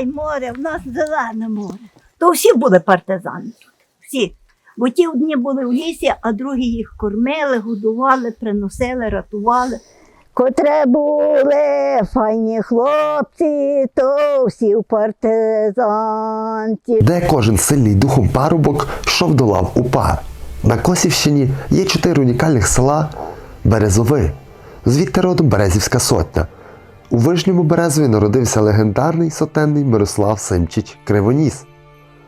Ай, море, в нас зелене море. То всі були партизани. Всі. Бо ті одні були в лісі, а другі їх кормили, годували, приносили, рятували. Котре були файні хлопці, то всі в партизанці. де кожен сильний духом парубок йшов до лав УПА. На Косівщині є чотири унікальних села Березови, звідти родом Березівська сотня. У Вижньому Березові народився легендарний сотенний Мирослав Симчич Кривоніс,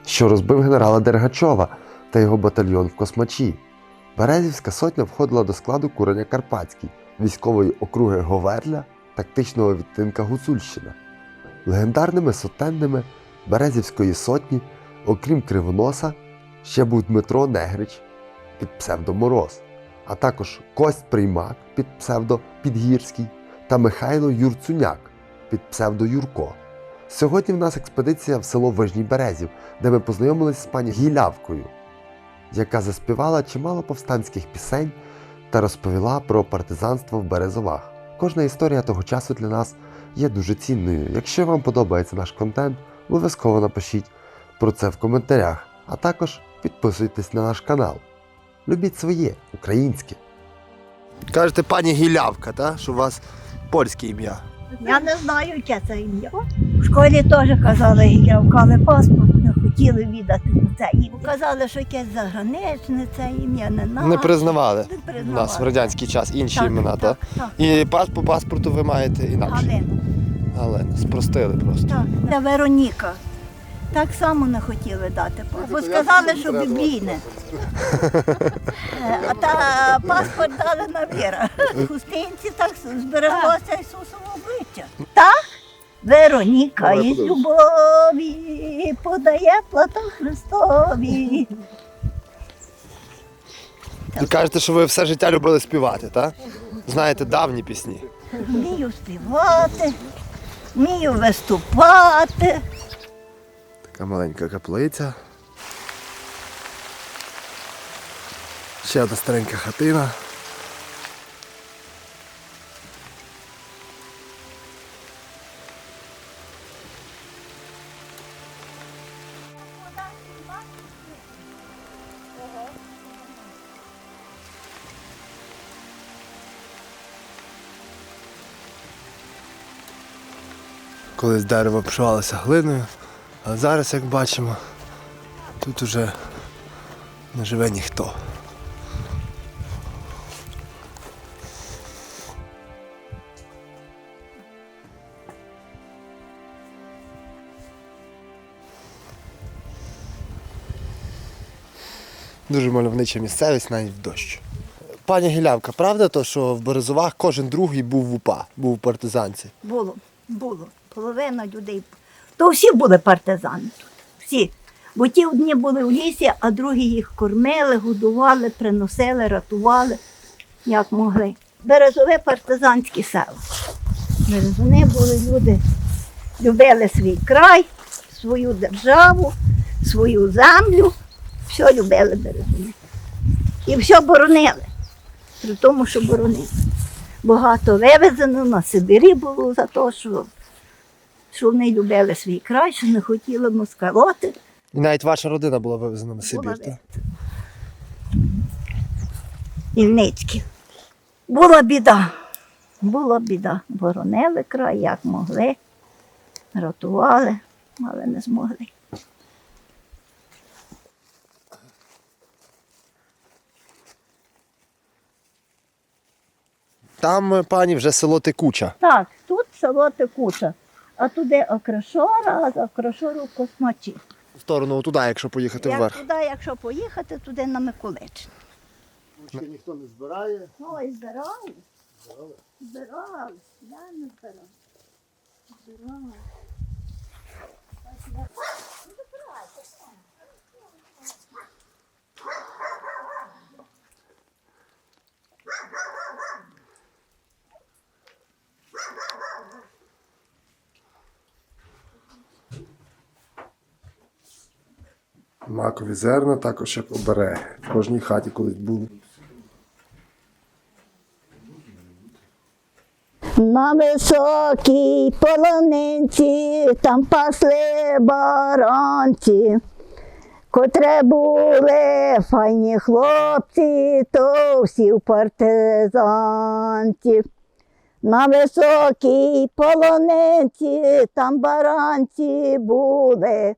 що розбив генерала Дергачова та його батальйон в Космачі. Березівська сотня входила до складу курення Карпатський, військової округи Говерля, тактичного відтинка Гуцульщина. Легендарними сотенними Березівської сотні, окрім Кривоноса, ще був Дмитро Негрич під псевдо Мороз, а також Кость Приймак під псевдо Підгірський та Михайло Юрцуняк під псевдо Юрко. Сьогодні в нас експедиція в село Вижній Березів, де ми познайомилися з пані Гілявкою, яка заспівала чимало повстанських пісень та розповіла про партизанство в Березовах. Кожна історія того часу для нас є дуже цінною. Якщо вам подобається наш контент, обов'язково напишіть про це в коментарях, а також підписуйтесь на наш канал. Любіть своє, українське. Кажете, пані Гілявка, та? що у вас польське ім'я. Я не знаю, яке це ім'я. В школі теж казали, я вкали паспорт, не хотіли віддати на це ім'я. Казали, що якесь заграничне це ім'я, не наше. Не признавали Не у признавали. нас в радянський час інші Так, імена, так, так? так. І пас по паспорту ви маєте інакше. Галина. Галина, спростили просто. Так, це Вероніка. Так само не хотіли дати паспорт. Бо сказали, що біблійне. Е, А та паспорт дали на віра. Хустинці так збереглося Ісусове обличчя. Так? Вероніка із любові подає плату Христові. Ви кажете, що ви все життя любили співати, так? Знаєте давні пісні. Вмію співати, вмію виступати. Така маленька каплиця. Ще одна старенька хатина. Колись дерево обшивалося глиною, а зараз, як бачимо, тут уже не живе ніхто. Дуже мальовнича місцевість навіть в дощ. Пані Гілявка, правда то, що в Березовах кожен другий був в УПА, був в партизанці? Було, було. Половина людей. То всі були партизани. тут, Всі. Бо ті одні були в лісі, а другі їх кормили, годували, приносили, рятували, як могли. Березове партизанське село. Березуни були люди, любили свій край, свою державу, свою землю. Все любили березуни. І все боронили. При тому, що боронили. Багато вивезено на Сибірі було за те, що, що вони любили свій край, що не хотіли москалоти. І навіть ваша родина була вивезена на Сибір. Так? Ільницькі. Була біда. Була біда. Боронили край, як могли, рятували, але не змогли. Там, пані, вже село Текуча. Так, тут село Текуча, а туди Окрашора, а за Окрашору Космачі. В сторону туди, якщо поїхати Як вверх. туди, якщо поїхати, туди на Миколич. ніхто не збирає. Ой, збирали. Збирали. Я не збирала. Збирала. Макові зерна також як обереги. В кожній хаті колись були. На високій полонинці там пасли баранці, котре були файні хлопці, то всі в партизанці. На високій полонинці там баранці були,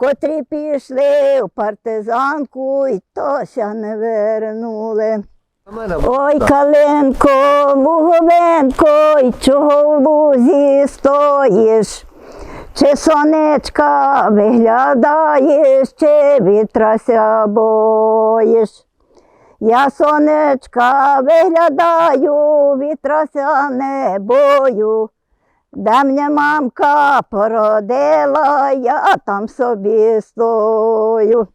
котрі пішли в партизанку і тося не вернули. Ой, калинко, луговенко, й чого в лузі стоїш? Чи сонечка виглядаєш, чи вітрася боїш? Я сонечка виглядаю, вітрася не бою. Де мене мамка породила, я там собі стою.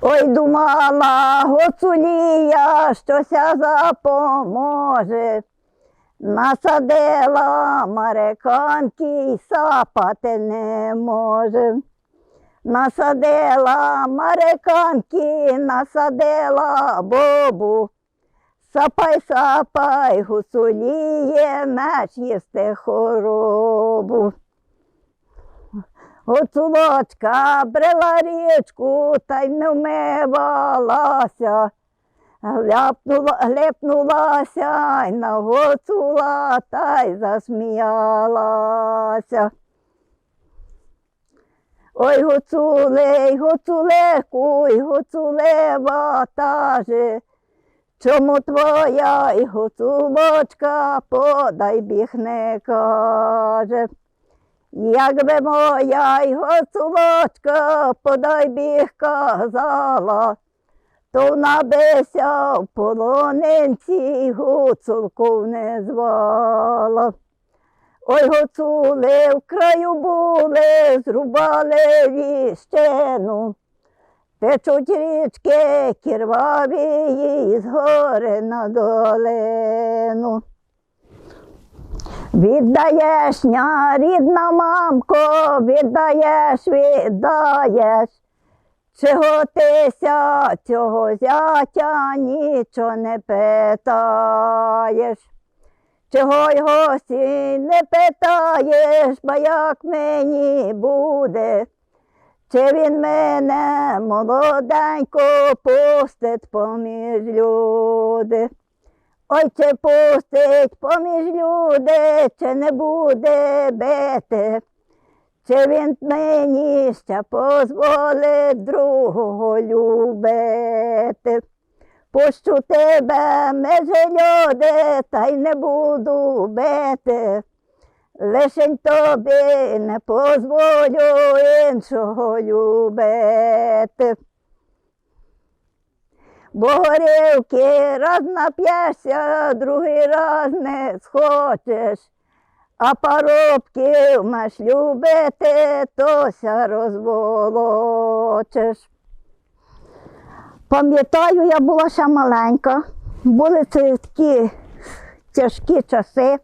Ой, думала, гоцулія, щося запоможе. Насадила американки й сапати не може. Насадила американки, насадила бобу. Сапай, сапай, гуцуліє, меч їсти хоробу. Гуцулочка брела річку та й не вмивалася. Глепнулася й на гуцула та й засміялася. Ой, гуцулей, гуцулеку, й гуцуле ватаже, чому твоя й гуцулочка подай біг не каже. Якби моя й гуцулочка подай біг казала, то вона бися в полонинці гуцулку не звала. Ой, гуцули в краю були, зрубали віщену. Течуть річки кірваві з гори на долину. Віддаєш, ня, рідна мамко, віддаєш, віддаєш. Чого тися цього зятя нічого не питаєш? Чого й гості не питаєш, бо як мені буде? Чи він мене молоденько пустить поміж люди? Ой, чи пустить поміж люди, чи не буде бити? Чи він мені ще позволить другого любити? Пущу тебе, меже люди, та й не буду бити. Лишень тобі не позволю іншого любити. Бо горілки раз нап'єшся, другий раз не схочеш, а парубків маєш любити, тося розволочеш. Пам'ятаю, я була ще маленька, були це такі тяжкі часи.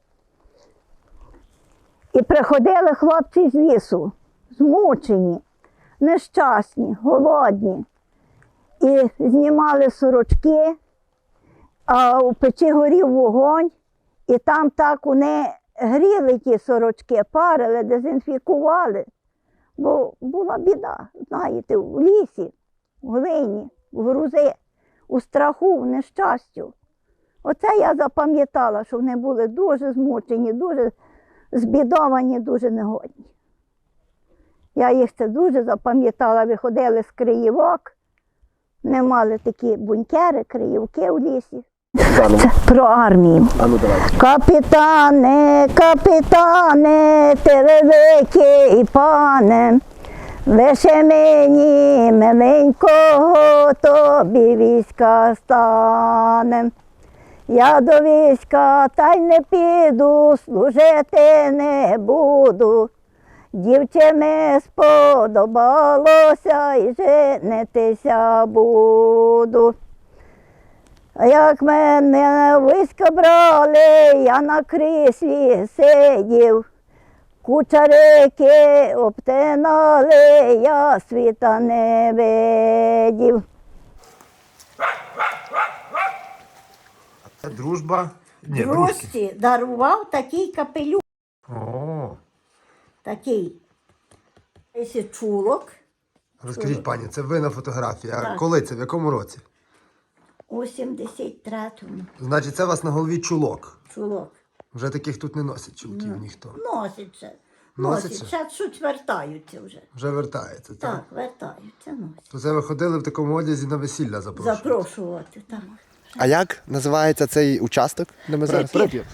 І приходили хлопці з лісу, змучені, нещасні, голодні. І знімали сорочки, а у печі горів вогонь, і там так вони гріли ті сорочки, парили, дезінфікували. Бо була біда, знаєте, в лісі, в глині, в грузи, у страху, в нещастю. Оце я запам'ятала, що вони були дуже змучені, дуже збідовані, дуже негодні. Я їх це дуже запам'ятала, виходили з Криївок, не мали такі бункери, криївки в лісі. Це про армію. А ну. Капітане, капітане, ти великий пане, лише мені миленького тобі війська стане. Я до війська та й не піду, служити не буду. Дівчині сподобалося і женитися буду. А Як мене війська брали, я на кріслі сидів, кучарики обтинали, я світа не видів. Дружба Ні, дружці дарував такий капелюх. О, Такий. Ось чулок розкажіть, пані, це ви на фотографії. А Так. коли це? В якому році? у 73-му. Значить, це у вас на голові чулок. Чулок. Вже таких тут не носить чулків ніхто. Носиться. Носиться? Носиться. Щось вертаються вже. Вже вертається, так? Так, вертаються, носять. То це ви ходили в такому одязі на весілля запрошувати. Запрошувати, так. А як називається цей участок, де ми зараз? Припір.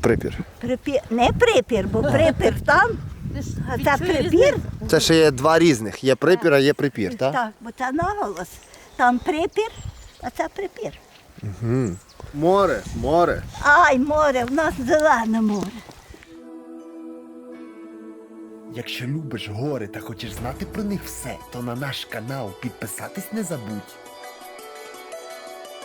Припір. Припір. Не припір, бо припір там, а це припір. Це ще є два різних. Є припір, а є припір, так? Так, бо це наголос. Там припір, а це припір. Море, море. Ай, море, в нас зелене море. Якщо любиш гори та хочеш знати про них все, то на наш канал підписатись не забудь.